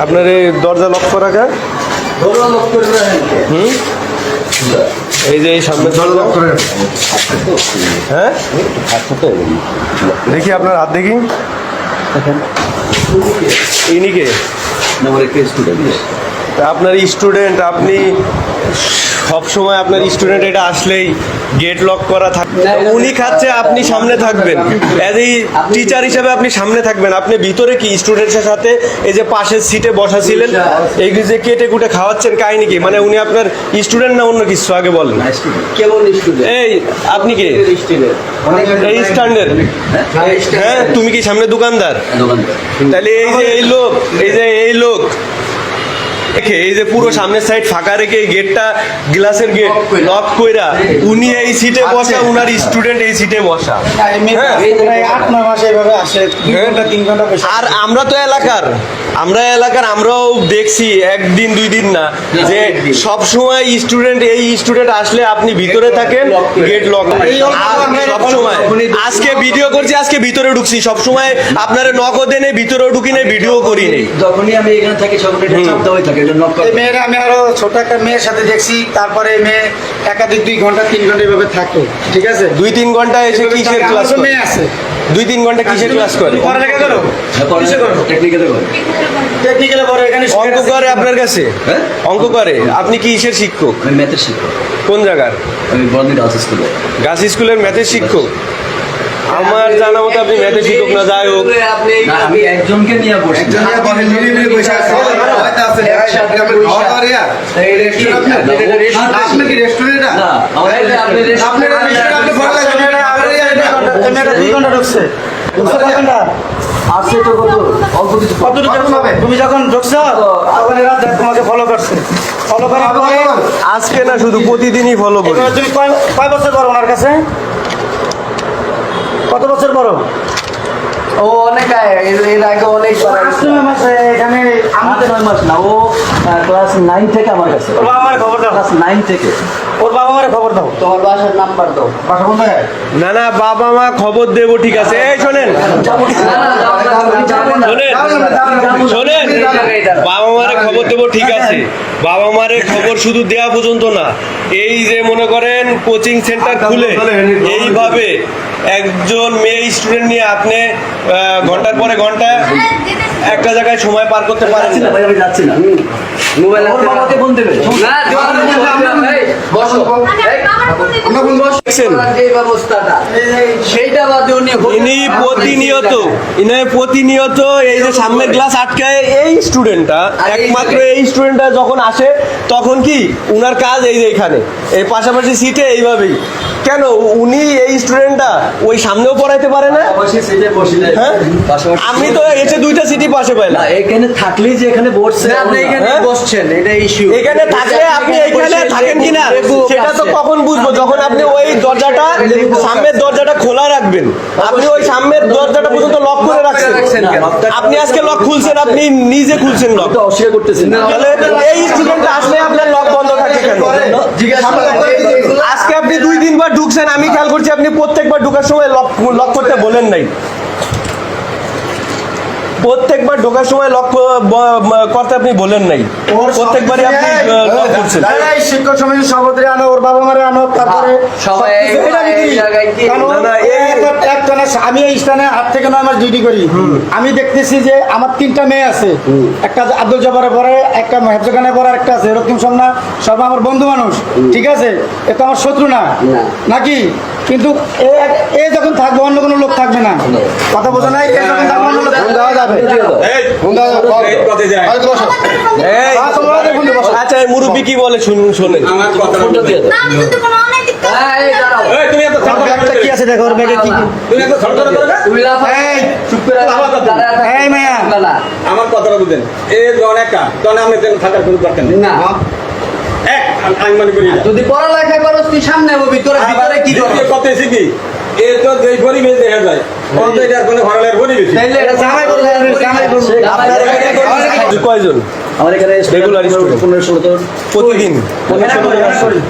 আপনার এই দরজা লক করা কে? হুম? এই যে এই সামনে দরজা লক করে হ্যাঁ? দেখি আপনার হাত দেখি। ইনিকে আপনার স্টুডেন্ট আপনি সব সময় আপনার স্টুডেন্ট এটা আসলেই গেট লক করা থাকবে উনি খাচ্ছে আপনি সামনে থাকবেন। অ্যাজ এই টিচার হিসেবে আপনি সামনে থাকবেন। আপনি ভিতরে কি স্টুডেন্টসের সাথে এই যে পাশের সিটে বসা ছিলেন এই যে কেটে কুটে খাওয়াচ্ছেন কাহিনী কি? মানে উনি আপনার স্টুডেন্ট না অন্য কিছু? আগে বলেন। কেমন স্টুডেন্ট এই আপনি কি? এই স্ট্যান্ডার্ড হ্যাঁ তুমি কি সামনে দোকানদার। তাহলে এই যে এই লোক এই যে এই লোক দেখে এই যে পুরো সামনের সাইড ফাঁকা রেখে এই গেটটা গ্লাসের গেট। লক কইরা। উনি এই সিটে বসা উনার স্টুডেন্ট এই সিটে বসা। হ্যাঁ। আট নয় এইভাবে আসে দুই ঘণ্টা তিন ঘণ্টা বসে আর আমরা তো এলাকার। আমরা এলাকার আমরাও দেখছি একদিন দুই দিন না যে সব সময় স্টুডেন্ট এই স্টুডেন্ট আসলে আপনি ভিতরে থাকেন গেট লক সব সময় আজকে ভিডিও করছি আজকে ভিতরে ঢুকছি সব সময় আপনারা নকও দেনে ভিতরে ঢুকি নেই ভিডিও করি নেই। যখনই আমি এখানে থাকি সব এটা চাপ থাকে এটা নক মেয়েরা আমি আরও ছোট একটা মেয়ের সাথে দেখছি তারপরে মেয়ে একাধিক দুই ঘণ্টা তিন ঘণ্টা এইভাবে থাকে ঠিক আছে? দুই তিন ঘণ্টা এসে কিসের ক্লাস মেয়ে আছে। দুই তিন ঘণ্টা কিসের ক্লাস করে? পড়ালেখা করো কিসে করো টেকনিক্যালে করে টেকনিক্যালে পড়ো এখানে অঙ্ক করে আপনার কাছে? হ্যাঁ? অঙ্ক করে? আপনি কি কিসের শিক্ষক? আমি ম্যাথের শিক্ষক। কোন জায়গার? আমি বন্ধু গার্লস স্কুলে। গাছ স্কুলের ম্যাথের শিক্ষক? আমার জানা মতো আপনি ম্যাথের শিক্ষক না যাই হোক। আমি একজনকে নিয়ে আপনি তুমি যখন ঢুকছো তখন এরা তোমাকে ফলো করছে। ফলো করার পরে আজকে না শুধু প্রতিদিনই ফলো করি। তুমি কয় বছর বড় ওনার কাছে? কত বছর পড়ো ও অনেক এর আগে অনেক এখানে আমাদের নয় মাস না ও ক্লাস নাইন থেকে আমার কাছে। ওর বাবা আমার খবর দাও। ক্লাস নাইন থেকে। ওর বাবা আমার খবর দাও। তোমার বাসার নাম্বার দাও। বাসা কোন জায়গায়? না না বাবা মা খবর দেবো ঠিক আছে। এই শোনেন। শোনেন। শোনেন। বাবা মারে খবর দেবো ঠিক আছে। বাবা মারে খবর শুধু দেওয়া পর্যন্ত না। এই যে মনে করেন কোচিং সেন্টার খুলে এইভাবে একজন মেয়ে স্টুডেন্ট নিয়ে আপনি আহ, ঘণ্টার পরে ঘণ্টা একটা জায়গায় সময় পার করতে পারেন না না ভাই আমি যাচ্ছি না। মোবাইল আমাকে বাবাকে ফোন দেবে বাদে উনি ইনি প্রতিনিয়ত ইনি প্রতিনিয়ত এই যে সামনের গ্লাস আটকায় এই স্টুডেন্টটা একমাত্র এই স্টুডেন্টটা যখন আসে তখন কি উনার কাজ এই যে এখানে এই পাশাপাশি সিটে এইভাবেই। কেন উনি এই স্টুডেন্টটা ওই সামনেও পড়াইতে পারে না? হ্যাঁ? আমি তো এসে দুইটা সিটি পাশে না। এখানে থাকলেই যে এখানে বসছে আপনি এখানে হ্যাঁ? বসছেন এটা ইস্যু এখানে থাকলে আপনি এখানে থাকেন কিনা? সেটা তো কখন বুঝব? যখন আপনি ওই দরজাটা সামনের দরজাটা খোলা রাখবেন আপনি ওই সামনের দরজাটা পর্যন্ত লক করে রাখছেন। আপনি আজকে লক খুলছেন আপনি নিজে খুলছেন লক অস্বীকার করতেছেন তাহলে এই স্টুডেন্ট আসলে আপনার লক বন্ধ থাকে কেন? আজকে আপনি দুই দিনবার ঢুকছেন আমি খেয়াল করছি আপনি প্রত্যেকবার ঢুকার সময় লক লক করতে বলেন নাই। প্রত্যেকবার ঢোকার সময় লক করতে আপনি বলেন নাই। প্রত্যেকবারই আপনি লক করছেন। শিক্ষক সমিতির সভাপতি আনো ওর বাবা মারে আনো তারপরে সবাই আমি এই স্থানে আট থেকে নয় মাস ডিউটি করি। আমি দেখতেছি যে আমার তিনটা মেয়ে আছে। একটা আব্দুল জব্বারে পরে একটা হেফজখানে পরে একটা আছে এরকম সব না সব আমার বন্ধু মানুষ। ঠিক আছে? এ তো আমার শত্রু না। নাকি? কিন্তু এ এ যখন থাকবে অন্য কোনো লোক থাকবে না। কথা বোঝা নাই? এ যখন থাকবে অন্য লোক আচ্ছা মুরব্বী কি বলে শুনুন শোনেন। কি আছে? দেখো ওর ব্যাগে কি আমার কথাটা বুঝেন। এই জন একা তখন তেমন থাকার কোনো দরকার নেই। না। এক আমি- আমি মনে করি। যদি পড়ালেখা করো তুই সামনে ভিতরে ভিতরে কি দ্বিতীয় কি? এ তো যে পরিবেশ দেখা যায় এটা কোনো হরলের বনি বেশি। তাইলে এটা জামাই করবে জামাই করবে আপনার কয়জন? আমার এখানে? পনেরো ষোলো জন। প্রতিদিন।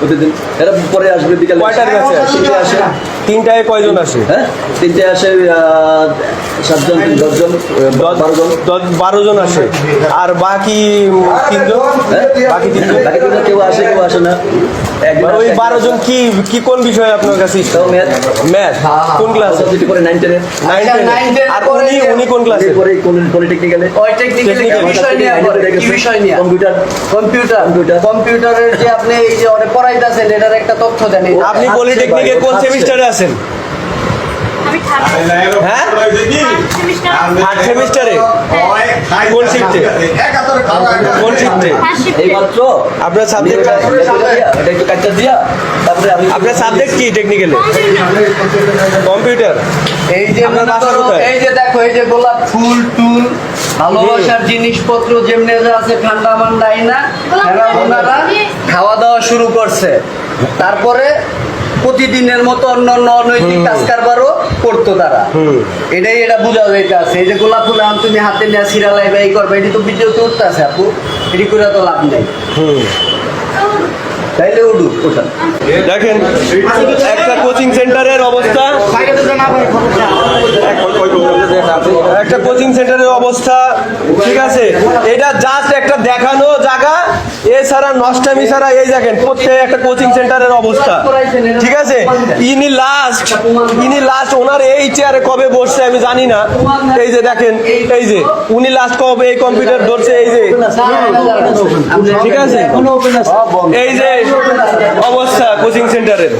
প্রতিদিন। এরা পরে আসবে বিকাল। কয়টার কাছে আসে? তিনটে আসে। তিনটায় কয়জন আসে? হ্যাঁ? তিনটে আসে সাতজন দশজন দশ বারো জন। দশ বারো জন আসে। আর বাকি তিনজন? হ্যাঁ? বাকি তিনজন। কেউ আসে কেউ আসে না। ওই বারো জন কি কি কোন বিষয়ে আপনার কাছে ম্যাথ। কোন ক্লাস? করে নাইন টেনের নাইন আচ্ছা, আর উনি উনি কোন ক্লাসে? এরপরে পলিটেকনিক্যালে ওই টেকনিক্যালি কি বিষয় নিয়ে পড়ে? কি বিষয় নিয়ে? Computer computer computer. কম্পিউটারের যে আপনি এই যে অনেক পড়াইতেছেন এটার একটা তথ্য দেন। আপনি পলিটেকনিকে কোন থাকছে। সেমিস্টারে আছেন? হ্যাঁ? থার্ড সেমিস্টারে? কোন শিফটে? কোন শিফটে? ফার্স্ট শিফটে এই মাত্র আপনার সাবজেক্ট আপনার সাবজেক্ট কি টেকনিক্যালে কম্পিউটার এই যে? এই যে দেখো এই যে গোলাপ ফুল টুল ভালোবাসার জিনিসপত্র যেমনি যা আছে ঠান্ডা মান্ডা না ওনারা খাওয়া দাওয়া শুরু করছে। তারপরে প্রতিদিনের মতো অন্য অন্য অনৈতিক কাজ কারবারও করতো তারা। এটাই এটা বোঝা যাইতে আছে এই যে গোলাপ ফুল আম তুমি হাতে নিয়ে সিরালাই এই করবে এটি তো ভিডিওতে উঠতে আছে আপু। এটি করে তো লাভ নেই। তাইলে দেখেন, একটা কোচিং সেন্টারের অবস্থা। একটা কোচিং সেন্টারের অবস্থা, ঠিক আছে? এটা জাস্ট একটা দেখানো জায়গা, এছাড়া নষ্টামি ছাড়া এই দেখেন, প্রত্যেক একটা কোচিং সেন্টারের অবস্থা, ঠিক আছে? ইনি লাস্ট ইনি লাস্ট ওনার এই চেয়ারে কবে বসছে আমি জানি না। এই যে দেখেন, এই যে, উনি লাস্ট কবে এই কম্পিউটার ধরছে, এই যে, ঠিক আছে? এই যে অবস্থা কোচিং সেন্টারের।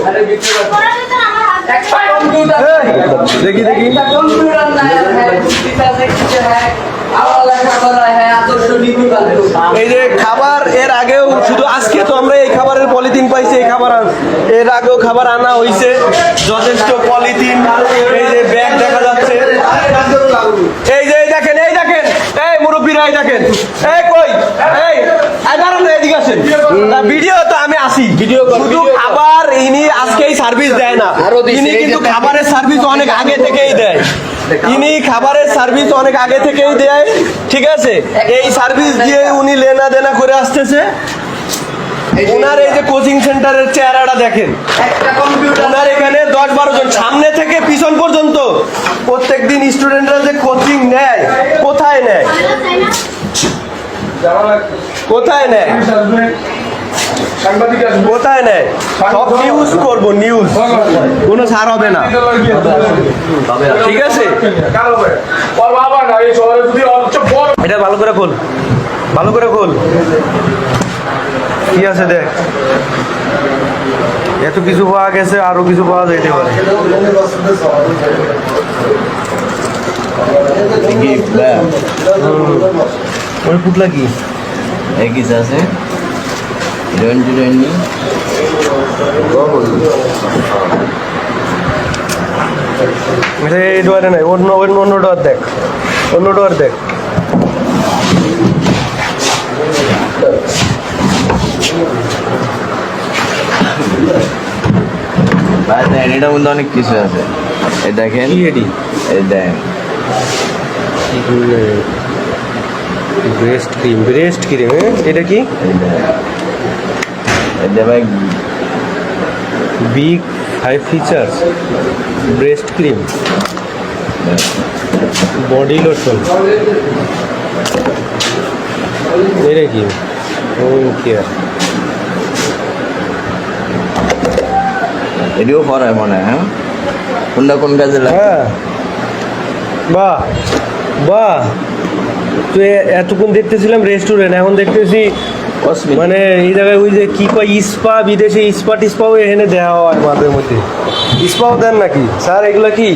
দেখি দেখি। এই যে খাবার এর আগেও শুধু আজকে তো আমরা এই খাবারের পলিথিন পাইছি এই খাবার এর আগেও খাবার আনা হয়েছে যথেষ্ট পলিথিন এই যে ব্যাগ দেখা যাচ্ছে। এই যে এই দেখেন এই দেখেন। এই মুরব্বীরা এই দেখেন। এই কই? এই এই দাঁড়ান এদিকে আসেন। ভিডিও তো আমি আসি। ভিডিও শুধু খাবার ইনি আজকেই সার্ভিস দেয় না। ইনি কিন্তু খাবারের সার্ভিস অনেক আগে থেকেই দেয়। ইনি খাবারের সার্ভিস অনেক আগে থেকেই দেয়। ঠিক আছে? এই সার্ভিস দিয়ে উনি লেনা দেনা করে আসতেছে। ওনার এই যে কোচিং সেন্টারের চেহারাটা দেখেন। ওনার এখানে দশ বারো জন সামনে থেকে পিছন পর্যন্ত প্রত্যেকদিন স্টুডেন্টরা যে কোচিং নেয় কোথায় নেয়? কোথায় নেয়? কোথায় নেয়? সব নিউজ করব নিউজ কোনো ছাড় হবে না। ঠিক আছে? এটা ভালো করে খোল। ভালো করে খোল। কি আছে দেখ? এত কিছু পাওয়া গেছে আরও কিছু পাওয়া যাইতে পারে। ওই পুতলা কি? একই আছে নেই এটা এই ডোয়ারে নাই অন্য অন্য অন্য ডোয়ার দেখ। অন্য ডোয়ার দেখ। দেখেন মধ্যে অনেক কিছু আছে। এই দেখেন। এটি? এই দেখেন ব্রেস্ট ক্রিম ব্রেস্ট ক্রিম এটা কি? Big five features breast cream body lotion এটা কি? হোম কেয়ার এটিও পড়ায় মনে হয় হ্যাঁ? কোনটা কোন কাজে লাগে? হ্যাঁ। বাহ। বাহ। তো এতক্ষণ দেখতেছিলাম রেস্টুরেন্ট এখন দেখতেছি মানে এই জায়গায় ওই যে কি কয় ইস্পা বিদেশে ইস্পা টিস্পাও এখানে দেওয়া হয় মাঝে মধ্যে। ইস্পাও দেন নাকি? স্যার এগুলো কি?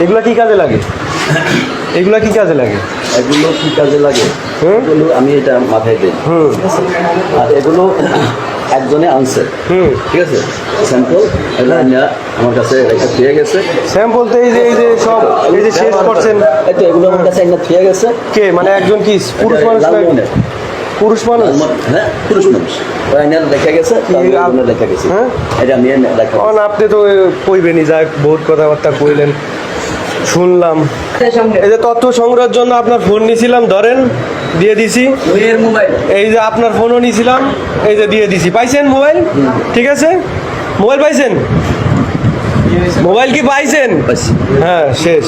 এগুলো কি কাজে লাগে? এগুলো কি কাজে লাগে? এগুলো কি কাজে লাগে? এগুলো আমি এটা মাথায় দিই। হুম। আর এগুলো একজনে আনছে। হুম। ঠিক আছে? স্যাম্পল আনিয়া আমার কাছে একটা পেয়ে গেছে। স্যাম্পল তো এই যে এই যে সব এই যে শেষ করছেন। এই তো এগুলো আমার কাছে একটা পেয়ে গেছে। কে? মানে একজন কি পুরুষ মানুষ। পুরুষ মানুষ? হ্যাঁ পুরুষ মানুষ। লেখা গেছে লেখা গেছে। হ্যাঁ? এটা আমি অন আপনি তো কইবেনই যাক বহুত কথাবার্তা কইলেন। শুনলাম। এই যে তথ্য সংগ্রহের জন্য আপনার ফোন নিয়েছিলাম ধরেন। দিয়ে দিছি। এই যে আপনার ফোনও নিয়েছিলাম এই যে দিয়ে দিছি। পাইছেন মোবাইল? ঠিক আছে? মোবাইল পাইছেন? মোবাইল কি পাইছেন? হ্যাঁ শেষ।